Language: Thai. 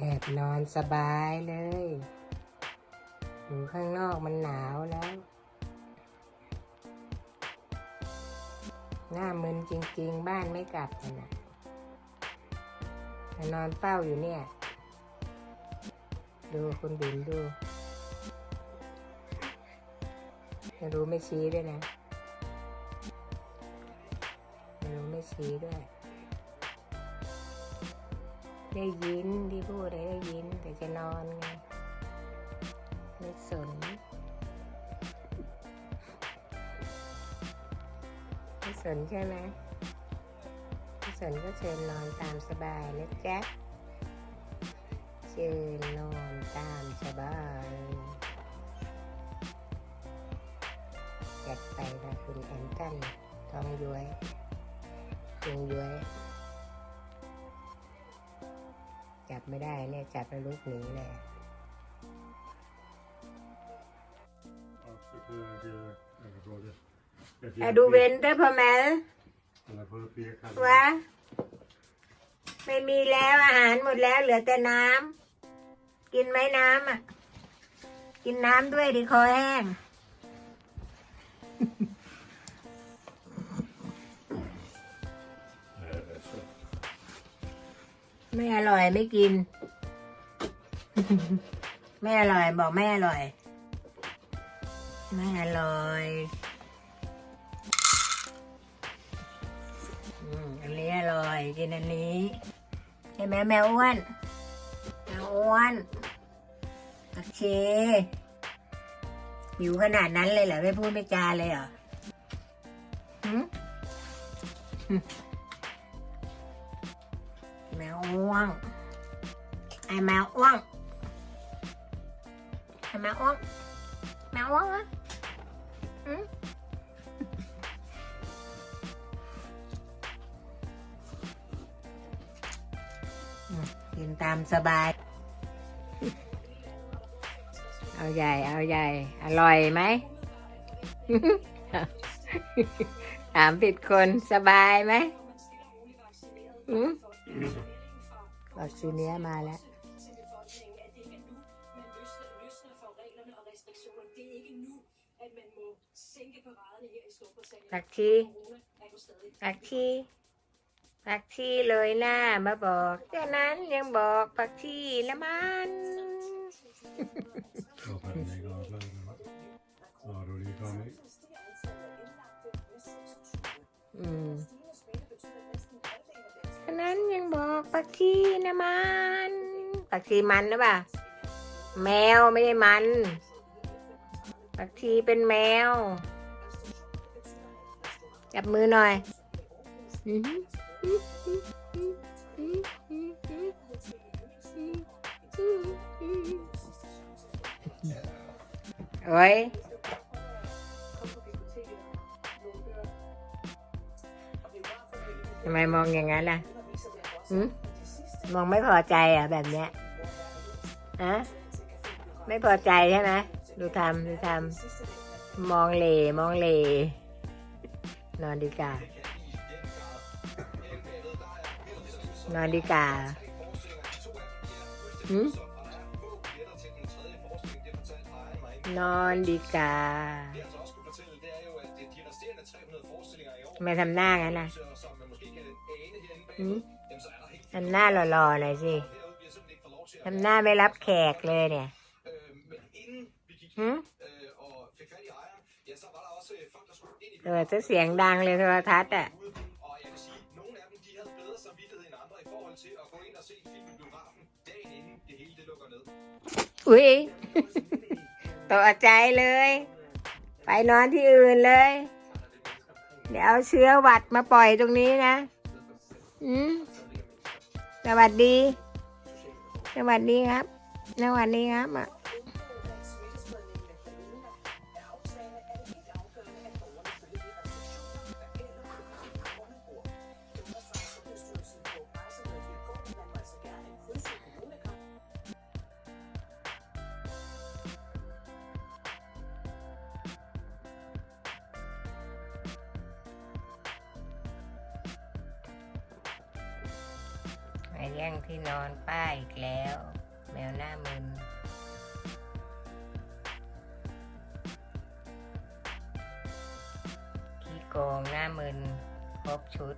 แอบนอนสบายเลย อยู่ข้างนอกมันหนาวแล้ว หน้ามึนจริง ๆ บ้านไม่กลับนนะนอนเฝ้าอยู่เนี่ย ดูคุณบินดูไม่รู้ไม่ชี้ด้วยนะไม่รู้ไม่ชี้ด้วย ได้ยินที่พูดอะไรได้ยิน แต่จะนอนไงไม่สนไม่สนใช่ไหมไม่สนก็เชิญนอนตามสบายนะจ๊ะเชิญนอนตามสบายจัดไปค่ะคุณแอนตันทองย้วยเพียงย้วย จับไม่ได้เนี่ยจับแล้วลุกหนีเลย Als ik uh, de, uh, geworden. อะดูเว้นได้พอไหม En dan voor de vier gaan. วะไม่มีแล้วอาหารหมดแล้วเหลือแต่น้ำกินไหมน้ำอะ กินน้ำด้วยดิคอแห้ง ไม่อร่อยไม่กิน ไม่อร่อยบอกไม่อร่อย ไม่อร่อยอันนี้อร่อยกินอันนี้ใช่ไหมแมวอ้วนแมวอ้วนโอเคหิวขนาดนั้นเลยเหรอไม่พูดไม่จาเลยเหรอหืม แมวอ้วง ไอแมวอ้วงไอแมวอ้วงแมวอ้วงอะหืมกินตามสบาย เอาใหญ่ เอาใหญ่ อร่อยไหม ถามผิดคนสบายไหมหืม วัคซีนเนี้ยมาแล้ว ผักชีผักชีผักชีเลยหน้ามาบอกจากนั้นยังบอกผักชีละมัน Ik hoop นั้นยังบอกผักชีนะมันผักชีมันหรือเปล่าแมวไม่ใช่มันผักชีเป็นแมว จับมือหน่อยอื้อหือโอ้ยทำไมมองอย่างนั้นล่ะ มองไม่พอใจอะแบบเนี้ยอะไม่พอใจใช่ไหมดูทำดูทำมองเลมองเล นอนดีกว่า นอนดีกว่าหืมนอนดีกว่าทำไมทำหน้างั้นนะหืม ทำหน้าหล่อๆหน่อยสิทำหน้าไม่รับแขกเลยเนี่ยหืมเออจะเสียงดังเลยโทรทัศน์อะ Og jeg vil sige, nogle af dem, de havde bedre samvittighed end andre i forhold til at gå ind og se film i biografen dagen inden det hele det lukker ned. อุ้ยตกใจเลย ไปนอนที่อื่นเลย เดี๋ยวเอาเชื้อหวัดมาปล่อยตรงนี้นะ อืม สวัสดี สวัสดีครับ สวัสดีครับ แย่งที่นอนป้าอีกแล้ว แมวหน้ามึนขี้โกงหน้ามึนครบชุด